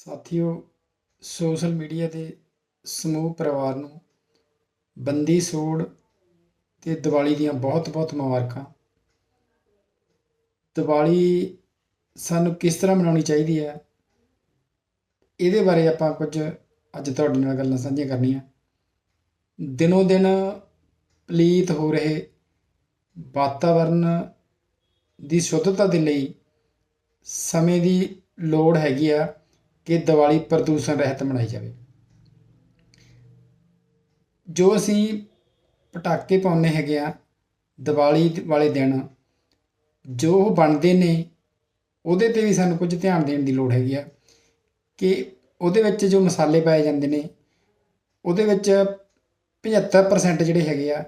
ਸਾਥੀਓ, social media ਦੇ ਸਮੂਹ ਪਰਿਵਾਰ ਨੂੰ ਬੰਦੀ ਸੋੜ ਤੇ ਦੀਵਾਲੀ ਦੀਆਂ ਬਹੁਤ-ਬਹੁਤ ਮੁਬਾਰਕਾਂ। ਦੀਵਾਲੀ ਸਾਨੂੰ ਕਿਸ ਤਰ੍ਹਾਂ ਮਨਾਉਣੀ ਚਾਹੀਦੀ ਹੈ, ਇਹਦੇ ਬਾਰੇ ਆਪਾਂ ਕੁਝ ਅੱਜ ਤੁਹਾਡੇ ਨਾਲ ਗੱਲਾਂ ਸਾਂਝੀਆਂ ਕਰਨੀਆਂ। ਦਿਨੋਂ ਦਿਨ ਪਲੀਤ ਹੋ ਰਹੇ ਵਾਤਾਵਰਨ ਦੀ ਸ਼ੁੱਧਤਾ ਦੇ ਲਈ ਸਮੇਂ ਦੀ ਲੋੜ ਹੈਗੀ ਆ। ਕਿ ਦੀਵਾਲੀ ਪ੍ਰਦੂਸ਼ਣ ਰਹਿਤ ਮਨਾਈ ਜਾਵੇ। ਜੋ ਅਸੀਂ ਪਟਾਕੇ ਪਾਉਂਦੇ ਹੈਗੇ ਆ, ਦੀਵਾਲੀ ਵਾਲੇ ਦਿਨ, ਜੋ ਉਹ ਬਣਦੇ ਨੇ, ਉਹਦੇ ਤੇ ਵੀ ਸਾਨੂੰ ਕੁਝ ਧਿਆਨ ਦੇਣ ਦੀ ਲੋੜ ਹੈਗੀ ਆ ਕਿ ਉਹਦੇ ਵਿੱਚ ਜੋ ਮਸਾਲੇ ਪਾਏ ਜਾਂਦੇ ਨੇ, ਉਹਦੇ ਵਿੱਚ 75% ਜਿਹੜੇ ਹੈਗੇ ਆ,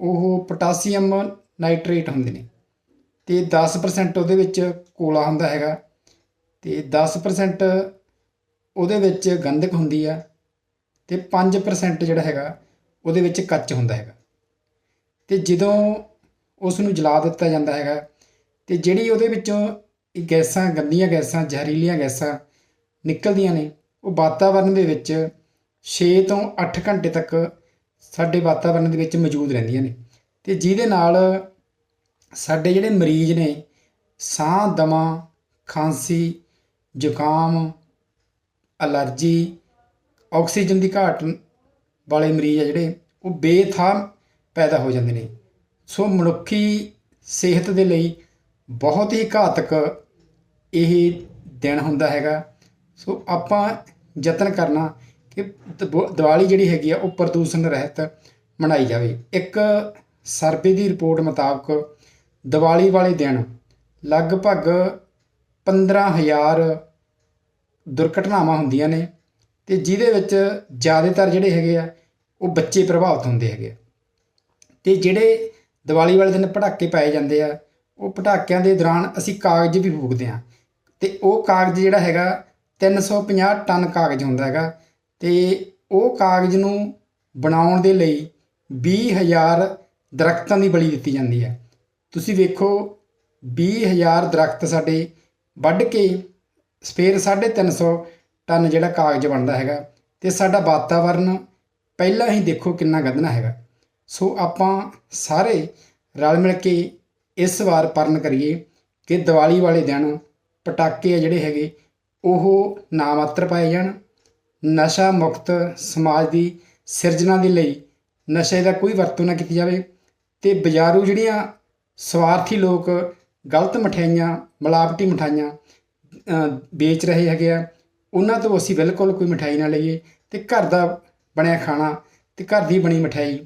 ਉਹ ਪੋਟਾਸੀਅਮ ਨਾਈਟ੍ਰੇਟ ਹੁੰਦੇ ਨੇ ਤੇ 10% ਉਹਦੇ ਵਿੱਚ ਕੋਲਾ ਹੁੰਦਾ ਹੈਗਾ। ਤੇ 10% ਉਹਦੇ ਵਿੱਚ ਗੰਧਕ ਹੁੰਦੀ ਆ ਤੇ 5% ਜਿਹੜਾ ਹੈਗਾ, ਉਹਦੇ ਵਿੱਚ ਕੱਚ ਹੁੰਦਾ ਹੈਗਾ। ਤੇ ਜਦੋਂ ਉਸ ਨੂੰ ਜਲਾ ਦਿੱਤਾ ਜਾਂਦਾ ਹੈਗਾ, ਤੇ ਜਿਹੜੀ ਉਹਦੇ ਵਿੱਚੋਂ ਇਹ ਗੈਸਾਂ, ਗੰਦੀਆਂ ਗੈਸਾਂ, ਜ਼ਹਿਰੀਲੀਆਂ ਗੈਸਾਂ ਨਿਕਲਦੀਆਂ ਨੇ, ਉਹ ਵਾਤਾਵਰਣ ਦੇ ਵਿੱਚ 6 ਤੋਂ 8 ਘੰਟੇ ਤੱਕ ਸਾਡੇ ਵਾਤਾਵਰਣ ਦੇ ਵਿੱਚ ਮੌਜੂਦ ਰਹਿੰਦੀਆਂ ਨੇ। ਤੇ ਜਿਹਦੇ ਨਾਲ ਸਾਡੇ ਜਿਹੜੇ ਮਰੀਜ਼ ਨੇ, ਸਾਹ, ਦਮਾ, ਖਾਂਸੀ ਜ਼ੁਕਾਮ, ਅਲਰਜੀ, ਆਕਸੀਜਨ ਦੀ ਘਾਟ ਵਾਲੇ ਮਰੀਜ਼ ਆ ਜਿਹੜੇ, ਉਹ ਬੇਥਾਂ ਪੈਦਾ ਹੋ ਜਾਂਦੇ ਨੇ। ਸੋ ਮਨੁੱਖੀ ਸਿਹਤ ਦੇ ਲਈ ਬਹੁਤ ਹੀ ਘਾਤਕ ਇਹ ਦਿਨ ਹੁੰਦਾ ਹੈਗਾ। ਸੋ ਆਪਾਂ ਯਤਨ ਕਰਨਾ ਕਿ ਦਬ- ਦੀਵਾਲੀ ਜਿਹੜੀ ਹੈਗੀ ਆ, ਉਹ ਪ੍ਰਦੂਸ਼ਣ ਰਹਿਤ ਮਨਾਈ ਜਾਵੇ। ਇੱਕ ਸਰਵੇ ਦੀ ਰਿਪੋਰਟ ਮੁਤਾਬਕ ਦੀਵਾਲੀ ਵਾਲੇ ਦਿਨ ਲਗਭਗ 15000 ਦੁਰਘਟਨਾਵਾਂ ਹੁੰਦੀਆਂ ਨੇ ਤੇ ਜਿਹਦੇ ਵਿੱਚ ਜ਼ਿਆਦਾਤਰ ਜਿਹੜੇ ਹੈਗੇ ਆ, ਉਹ ਬੱਚੇ ਪ੍ਰਭਾਵਿਤ ਹੁੰਦੇ ਹੈਗੇ ਆ। ਤੇ ਜਿਹੜੇ ਦੀਵਾਲੀ ਵਾਲੇ ਦਿਨ ਪਟਾਕੇ ਪਾਏ ਜਾਂਦੇ ਆ, ਉਹ ਪਟਾਕਿਆਂ ਦੇ ਦੌਰਾਨ ਅਸੀਂ ਕਾਗਜ਼ ਵੀ ਫੂਕਦੇ ਆ ਤੇ ਉਹ ਕਾਗਜ਼ ਜਿਹੜਾ ਹੈਗਾ 350 ਟਨ ਕਾਗਜ਼ ਹੁੰਦਾ ਹੈਗਾ ਤੇ ਉਹ ਕਾਗਜ਼ ਨੂੰ ਬਣਾਉਣ ਦੇ ਲਈ 20000 ਦਰਖਤਾਂ ਦੀ ਬਲੀ ਦਿੱਤੀ ਜਾਂਦੀ ਹੈ ਤੁਸੀਂ ਵੇਖੋ 20000 ਦਰਖਤ ਸਾਡੇ ਵੱਢ ਕੇ ਫਿਰ 350 ਟਨ ਜਿਹੜਾ ਕਾਗਜ਼ ਬਣਦਾ ਹੈਗਾ ਤੇ ਸਾਡਾ ਵਾਤਾਵਰਨ ਪਹਿਲਾਂ ਹੀ ਦੇਖੋ ਕਿੰਨਾ ਗੰਦਨਾ ਹੈਗਾ। ਸੋ ਆਪਾਂ ਸਾਰੇ ਰਲ ਮਿਲ ਕੇ ਇਸ ਵਾਰ ਪਰਨ ਕਰੀਏ ਕਿ ਦੀਵਾਲੀ ਵਾਲੇ ਦਿਨ ਪਟਾਕੇ ਆ ਜਿਹੜੇ ਹੈਗੇ ਉਹ ਨਾ ਮਾਤਰ ਪਾਏ ਜਾਣ, ਨਸ਼ਾ ਮੁਕਤ ਸਮਾਜ ਦੀ ਸਿਰਜਣਾ ਦੇ ਲਈ ਨਸ਼ੇ ਦਾ ਕੋਈ ਵਰਤੋਂ ਨਾ ਕੀਤੀ ਜਾਵੇ ਤੇ ਬਾਜ਼ਾਰੂ ਜਿਹੜੀਆਂ ਸਵਾਰਥੀ ਲੋਕ ਗਲਤ ਮਠਿਆਈਆਂ, ਮਿਲਾਵਟੀ ਮਠਾਈਆਂ ਵੇਚ ਰਹੇ ਹੈਗੇ ਆ, ਉਹਨਾਂ ਤੋਂ ਅਸੀਂ ਬਿਲਕੁਲ ਕੋਈ ਮਠਿਆਈ ਨਾ ਲਈਏ ਤੇ ਘਰ ਦਾ ਬਣਿਆ ਖਾਣਾ ਤੇ ਘਰ ਦੀ ਬਣੀ ਮਠਿਆਈ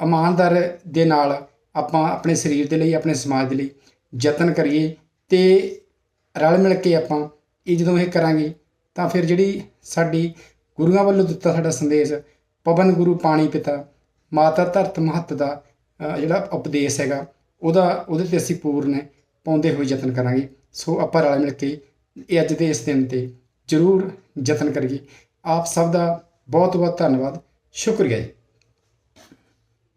ਇਮਾਨਦਾਰ ਦੇ ਨਾਲ ਆਪਾਂ ਆਪਣੇ ਸਰੀਰ ਦੇ ਲਈ, ਆਪਣੇ ਸਮਾਜ ਦੇ ਲਈ ਯਤਨ ਕਰੀਏ ਤੇ ਰਲ ਮਿਲ ਕੇ ਆਪਾਂ ਇਹ ਜਦੋਂ ਇਹ ਕਰਾਂਗੇ ਤਾਂ ਫਿਰ ਜਿਹੜੀ ਸਾਡੀ ਗੁਰੂਆਂ ਵੱਲੋਂ ਦਿੱਤਾ ਸਾਡਾ ਸੰਦੇਸ਼, ਪਵਨ ਗੁਰੂ ਪਾਣੀ ਪਿਤਾ, ਮਾਤਾ ਧਰਤ ਮਹੱਤ ਦਾ ਜਿਹੜਾ ਉਪਦੇਸ਼ ਹੈਗਾ, ਉਹਦਾ ਉਹਦੇ ਤੇ ਅਸੀਂ ਪੂਰਨ ਪਾਉਂਦੇ ਹੋਏ ਯਤਨ ਕਰਾਂਗੇ। ਸੋ ਆਪਾਂ ਰਲ ਮਿਲ ਕੇ ਇਹ ਅੱਜ ਦੇ ਇਸ ਦਿਨ ਤੇ ਜ਼ਰੂਰ ਯਤਨ ਕਰੀਏ। ਆਪ ਸਭ ਦਾ ਬਹੁਤ ਬਹੁਤ ਧੰਨਵਾਦ। ਸ਼ੁਕਰੀਆ ਜੀ।